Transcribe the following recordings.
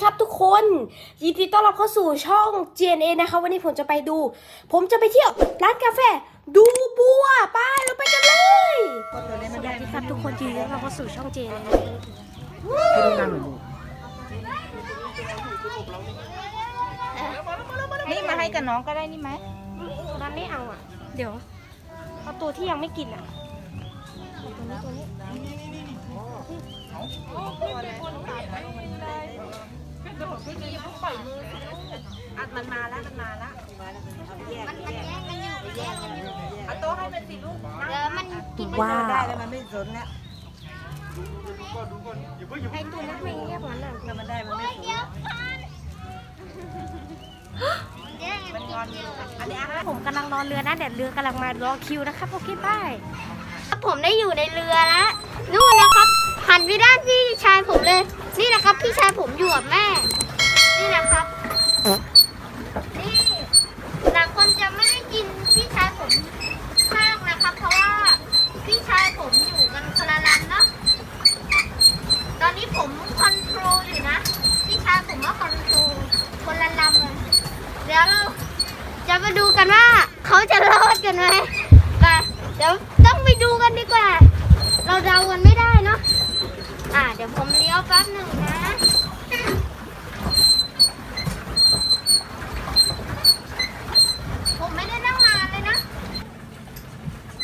ครับทุกคนยินดีต้อนรับเข้าสู่ช่อง GNA นะคะ วันนี้ผมจะไปดู ผมจะไปเที่ยวร้านกาแฟ ดูบัวไปเราไปกันเลยสวัสดีครับทุกคนยินดีต้อนรับเข้าสู่ช่อง GNA ให้ดูงานหน่อยลูกนี่มาให้กับน้องก็ได้นี่ไหมร้านไม่เอาอะ เดี๋ยวเอาตัวที่ยังไม่กินอะเอาตัวนี้ตัวนี้ อัดมันมาแล้วมันมาแล้วมันแยกมันแยกกันอยู่แยกกันอยู่เอาโต๊ะให้มันสิลูกเดี๋ยวมันกินว้าได้แล้วมันไม่สนแล้วไอตัวนั้นไม่เรียกมันอะถ้ามันได้มันไม่สนมันงอนอยู่อันนี้อาผมกำลังรอเรือนะเดี๋ยวเรือกำลังมารอคิวนะครับโอเคบายผมได้อยู่ในเรือแล้วนู่นนะครับ หันไปด้านพี่ชายผมเลย นี่นะครับ พี่ชายผมอยู่กับแม่ นี่นะครับ นี่หลายคนจะไม่ได้กินพี่ชายผมข้างนะครับ เพราะว่าพี่ชายผมอยู่กันคนละลำเนาะ ตอนนี้ผมคอนโทรลอยู่นะ พี่ชายผมว่าคอนโทรลคนละลำเลย เดี๋ยวเราจะมาดูกันว่าเขาจะรอดกันไหมไปเดี๋ยวต้องไปดูกันดีกว่า เราเดากันไม่ได้ อ่าเดี๋ยวผมเลี้ยวแป๊บหนึ่งนะ ผมไม่ได้นั่งนานเลยนะ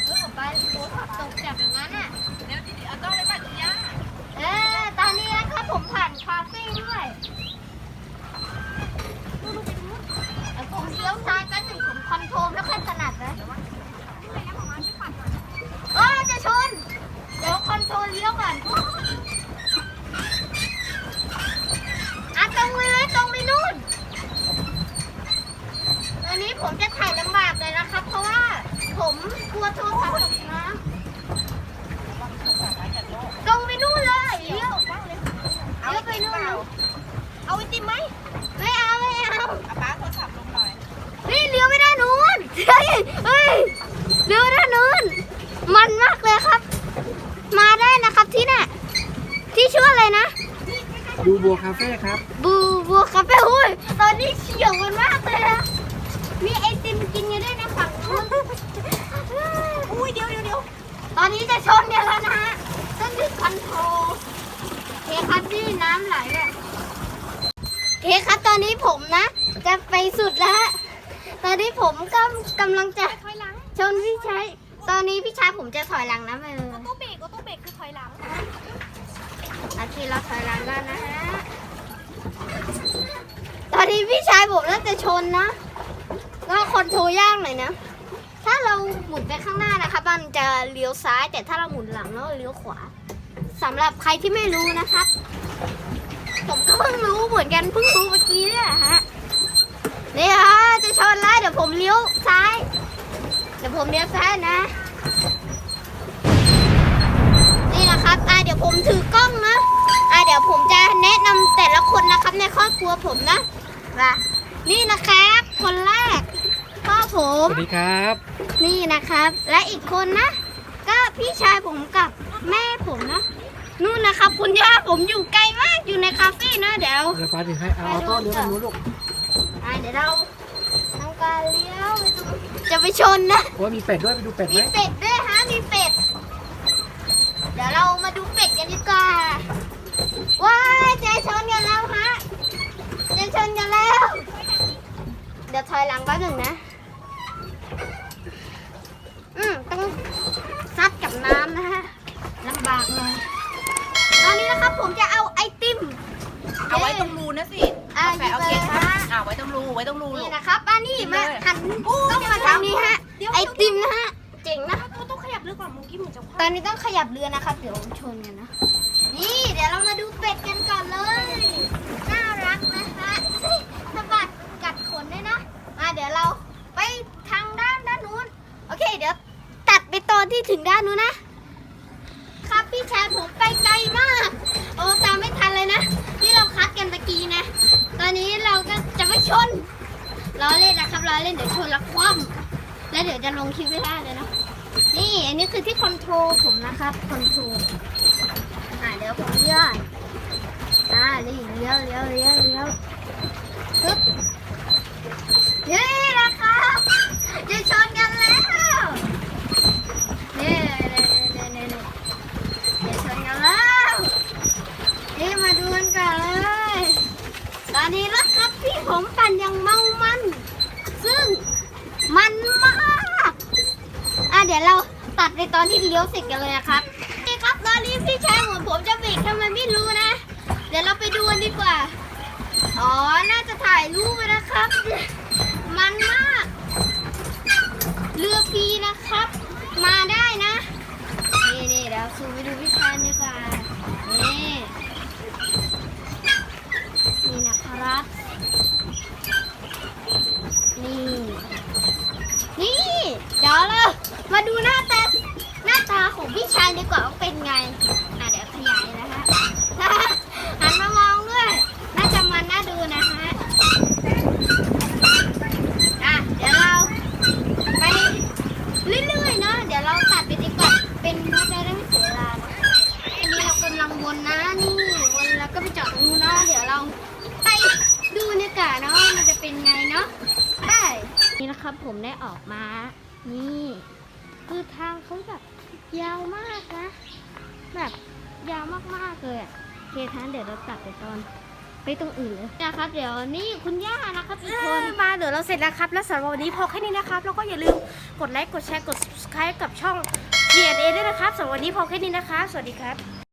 เออไปโค้ขับตกจากอย่างนั้นอะ เดี๋ยวเอาโต๊ะเลยป่ะจุ๊ยา เออ ตอนนี้นะครับผมผ่านคาเฟ่ด้วยไอ้ผมเลี้ยวซ้ายก็ถึงผมคอนโทรลไม่ค่อยถนัดนะเออจะชน เดี๋ยวคอนโทรลเลี้ยวก่อนอะตรงไปเลยตรงไปนู่น ตอนนี้ผมจะถ่ายลำบากเลยนะครับ เพราะว่าผมกลัวโทรศัพท์ตกน้ำตรงไปนู่นเลยเลี้ยวเลี้ยวไปนู่นเลยเอาไอติมไหมไม่เอาไม่เอา เอาป้าโทรศัพท์ลงหน่อย นี่เลี้ยวไม่ได้นู้นเฮ้ยเฮ้ยเลี้ยวด้านนู้น มันมากเลยครับ มาได้นะครับที่น่ะที่ชื่ออะไรนะ ดูบัวคาเฟ่ครับ บูบัวคาเฟ่หุ้ยตอนนี้เฉียวกันมากเลยนะมีไอติมกินกันด้วยนะฝั่งนู้นอุ้ยเดี๋ยวเดี๋ยวเดี๋ยวตอนนี้จะชนกันแล้วนะฮะต้องดึงคอนโทรลโอเคครับที่น้ำไหลเลยโอเคครับตอนนี้ผมนะ จะไปสุดแล้วตอนนี้ผมก็กำลังจะชนพี่ชาย ตอนนี้พี่ชายผมจะถอยหลังนะเออตู้เบรกก็ตู้เบรกคือถอยหลังโอเคเราถอยหลังแล้วนะฮะ ตอนนี้พี่ชายผมน่าจะชนนะก็คอนโทรลยากหน่อยนะ ถ้าเราหมุนไปข้างหน้านะคะมันจะเลี้ยวซ้ายแต่ถ้าเราหมุนหลังแล้วเลี้ยวขวาสำหรับใครที่ไม่รู้นะครับ ผมก็เพิ่งรู้เหมือนกันเพิ่งรู้เมื่อกี้เนี่ยฮะนี่ฮะจะชนแล้วเดี๋ยวผมเลี้ยวซ้ายเดี๋ยว ผมเลี้ยวซ้ายนะ นี่นะครับอ่าเดี๋ยวผมถือกล้องนะอ่าเดี๋ยวผมจะแนะนำแต่ละคนนะครับในครอบครัวผมนะนะนี่นะครับ คนแรกพ่อผสมวัสดีครับ นี่นะครับ และอีกคนนะ ก็พี่ชายผมกับแม่ผมนะนู่นนะครับ คุณย่าผมอยู่ไกลมากอยู่ในคาเฟ่นะเดี๋ยวเดี๋ยวป้าถือให้เอาเอาโต้เดี๋ยวทางนู้นลูกอ่าเดี๋ยวเรา ทำการเลี้ยวไปตรงจะไปชนนะว่ามีเป็ดด้วยไปดูเป็ดไหมีมเป็ดด้วยฮะ มีเป็ด เดี๋ยวเรามาดูเป็ดกันดีกว่า ว้ายใจชนกันแล้วฮะใจชนกันแล้ว เดี๋ยวถอยหลังแป๊บหนึ่งนะ อืมต้องซัดกับน้ำนะฮะลำบากหน่อย ตอนนี้นะครับผมจะเอา ไว้ตรงรูไว้ตรงรูลูนี่ก นะครับอันนี้กินเลมายหันต้องมาทางนี้ฮะ ไอติมนะฮะ เจ๋งนะตู้ต้องขยับเรือก่อนเมื่อกี้เหมือนจะคว่ตอนนี้ต้องขยับเรือนะครับเดี๋ยวชนกันนะ นี่ เดี๋ยวเรามาดูเป็ดกันก่อนเลย น่ารักนะคะเฮ้ยสะบัดกัดขนด้วยนะอะเดี๋ยวเราไปทางด้านด้านนู้น โอเค เดี๋ยวตัดไปตอนที่ถึงด้านนู้นนะ ครับพี่ชายผมไปไกลมาก โอ้ตามไม่ทันเลยนะ ที่เราคัดกันตะกี้นะ ตอนนี้เราก็จะ ไม่ชนล้อเล่นนะครับล้อเล่นเดี๋ยวชนแล้วคว่ำแล้วเดี๋ยวจะลงคลิปไม่ได้เลยนะนี่อันนี้คือที่คอนโทรลผมนะครับคอนโทรลอ่าเดี๋ยวผมเลื่อนอ่านี่เลี้ยวเลี้ยวเลี้ยวเลี้ยวปึ๊บนี่นะครับจะชนกันแล้วนี่นี่นี่นี่นี่จะชนกันแล้วนี่มาดูกันก่อนเลย ตอนนี้นะครับพี่ผมปั่นอย่างเมามัน ซึ่งมันมากอะเดี๋ยวเราตัดในตอนที่เลี้ยวเสร็จกันเลยนะครับนี่ครับตอนนี้พี่ชายผมผมจะเบรกทำไมไม่รู้นะ เดี๋ยวเราไปดูกันดีกว่า อ๋อ น่าจะถ่ายรูปนะครับ มันมาก เรือฟรีนะครับ มาได้นะ นี่นี่เดี๋ยวซูมไปดูพี่ชายดีกว่า นี่ นี่นะครับ นี่ นี่ เดี๋ยวเรามาดูหน้าตาหน้าตาของพี่ชายดีกว่าว่าเป็นไง อะเดี๋ยวขยายนะฮะ หันมามองด้วย น่าจะมันน่าดูนะฮะ อะ เดี๋ยวเราไปเรื่อยๆเนาะ เดี๋ยวเราตัดไปดีกว่า เป็นน่าจะได้ไม่เสียเวลานะอันนี้เรากำลังวนนะ นี่วนแล้วก็ไปจอดตรงนู้นเนาะ เดี๋ยวเราไปดูบรรยากาศเนาะว่ามันจะเป็นไงเนาะ ได้ นี่นะครับผมได้ออกมา นี่คือทางเขาแบบยาวมากนะ แบบยาวมากๆเลยอะเคทันเดี๋ยวเราตัดไปตอนไปตรงอื่นเลยนะครับ เดี๋ยวนี่คุณย่านะครับอีกคนมาเดี๋ยวเราเสร็จแล้วครับ แล้วสำหรับวันนี้พอแค่นี้นะครับ แล้วก็อย่าลืมกดไลค์กดแชร์กด subscribe กับช่อง G&A ด้วยนะครับสำหรับวันนี้พอแค่นี้นะครับสวัสดีครับ